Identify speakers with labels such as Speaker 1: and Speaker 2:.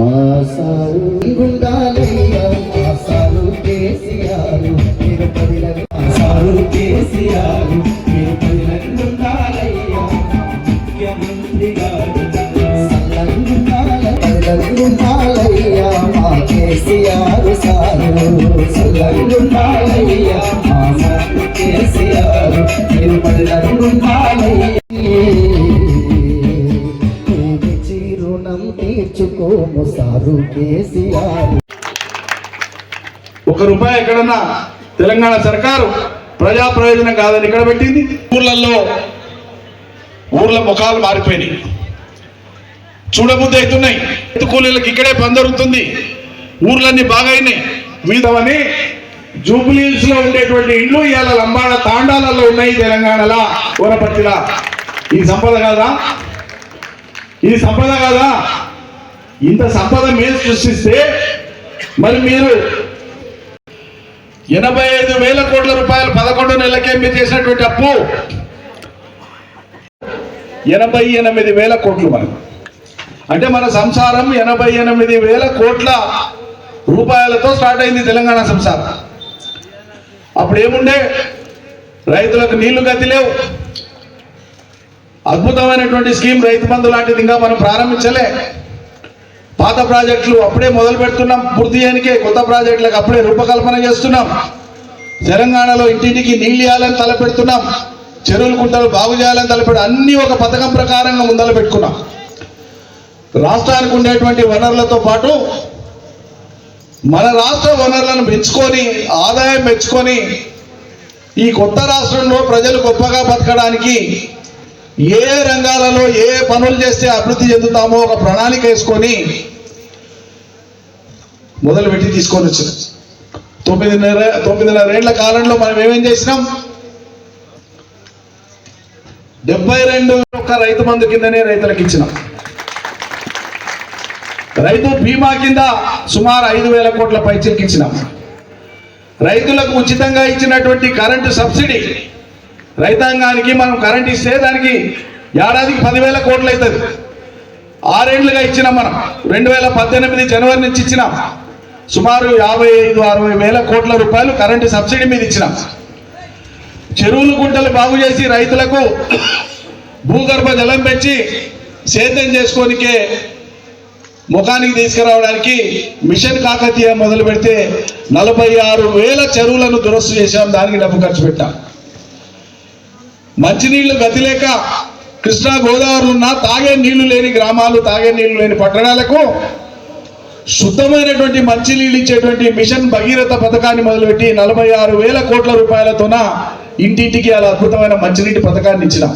Speaker 1: పదిలంగుండాలయ్యా మా సారు కేసీఆర్. మీరు పదిలంగు మా కేసీఆర్. మీరు ముఖ్యమంత్రి గారు. మా కేసీఆర్ సారు. మా సారు కేసీఆర్. మీరు సారు కేసీఆర్.
Speaker 2: ఒక రూపాయి ఎక్కడన్నా తెలంగాణ సర్కారు ప్రజా ప్రయోజనం కాదని ఇక్కడ పెట్టింది. ఊర్లలో ఊర్ల ముఖాలు మారిపోయినాయి. చూడబుద్ధి అవుతున్నాయి. ఎత్తు కూలీలకు ఇక్కడే పని దొరుకుతుంది ఊర్లన్నీ బాగా అయినాయి వీధవని జూబ్లీస్లో ఉండేటువంటి ఇండ్లు ఇవాళ లంబాడ తాండాలలో ఉన్నాయి తెలంగాణలా. ఊరపర్తిలా ఈ సంపద కాదా? ఇది సంపద కాదా? ఇంత సంపద మీరు సృష్టిస్తే మరి మీరు ఎనభై ఐదు వేల కోట్ల రూపాయలు పదకొండు నెలలకే మీరు చేసినటువంటి అప్పు. ఎనభై ఎనిమిది వేల కోట్లు మనకు అంటే మన సంసారం ఎనభై ఎనిమిది వేల కోట్ల రూపాయలతో స్టార్ట్ అయింది తెలంగాణ సంసారం. అప్పుడు ఏముండే రైతులకు నీళ్ళు గతి లేవు. అద్భుతమైనటువంటి స్కీమ్ రైతు బంధు లాంటిది ఇంకా మనం ప్రారంభించలే. పాత ప్రాజెక్టులు అప్పుడే మొదలు పెడుతున్నాం. పూర్తి చేయనికే కొత్త ప్రాజెక్టులకు అప్పుడే రూపకల్పన చేస్తున్నాం. తెలంగాణలో ఇంటింటికి నీళ్ళు ఇవ్వాలని తలపెడుతున్నాం. చెరువులు కుంటలు బాగు చేయాలని తలపెడు అన్ని ఒక పథకం ప్రకారంగా ముందల పెట్టుకున్నాం. రాష్ట్రానికి ఉండేటువంటి వనరులతో పాటు మన రాష్ట్ర వనరులను పెంచుకొని ఆదాయం పెంచుకొని ఈ కొత్త రాష్ట్రంలో ప్రజలు గొప్పగా బతకడానికి ఏ రంగాలలో ఏ పనులు చేస్తే అభివృద్ధి చెందుతామో ఒక ప్రణాళిక వేసుకొని మొదలుపెట్టి తీసుకొని వచ్చిన. తొమ్మిదిన్నర తొమ్మిదిన్నరేళ్ళ కాలంలో మనం ఏమేం చేసినాం? డెబ్బై రెండు ఒక్క రైతు మందు కిందనే రైతులకు ఇచ్చినాం. రైతు బీమా కింద సుమారు ఐదు వేల కోట్ల పైచీలకి ఇచ్చినాం. రైతులకు ఉచితంగా ఇచ్చినటువంటి కరెంటు సబ్సిడీ రైతాంగానికి మనం కరెంట్ ఇస్తే దానికి ఏడాదికి పదివేల కోట్లు అవుతుంది ఆరేండ్లుగా ఇచ్చినాం మనం. రెండు వేల పద్దెనిమిది జనవరి నుంచి ఇచ్చినాం. సుమారు యాభై ఐదు అరవై వేల కోట్ల రూపాయలు కరెంటు సబ్సిడీ మీద ఇచ్చినాం. చెరువులు గుంటలు బాగు చేసి రైతులకు భూగర్భ జలం పెంచి సేద్యం చేసుకోనికే ముఖానికి తీసుకురావడానికి మిషన్ కాకతీయ మొదలు పెడితే నలభై ఆరు వేల చెరువులను దురస్తు చేశాం. దానికి డబ్బు ఖర్చు పెట్టాం. మంచినీళ్ళు గతిలేక కృష్ణా గోదావరి ఉన్న తాగే నీళ్ళు లేని గ్రామాలు తాగే నీళ్ళు లేని పట్టణాలకు శుద్ధమైనటువంటి మంచినీళ్ళు ఇచ్చేటువంటి మిషన్ భగీరథ పథకాన్ని మొదలుపెట్టి నలభై ఆరు వేల కోట్ల రూపాయలతోన ఇంటింటికి అలా అద్భుతమైన మంచినీటి పథకాన్ని ఇచ్చినాం.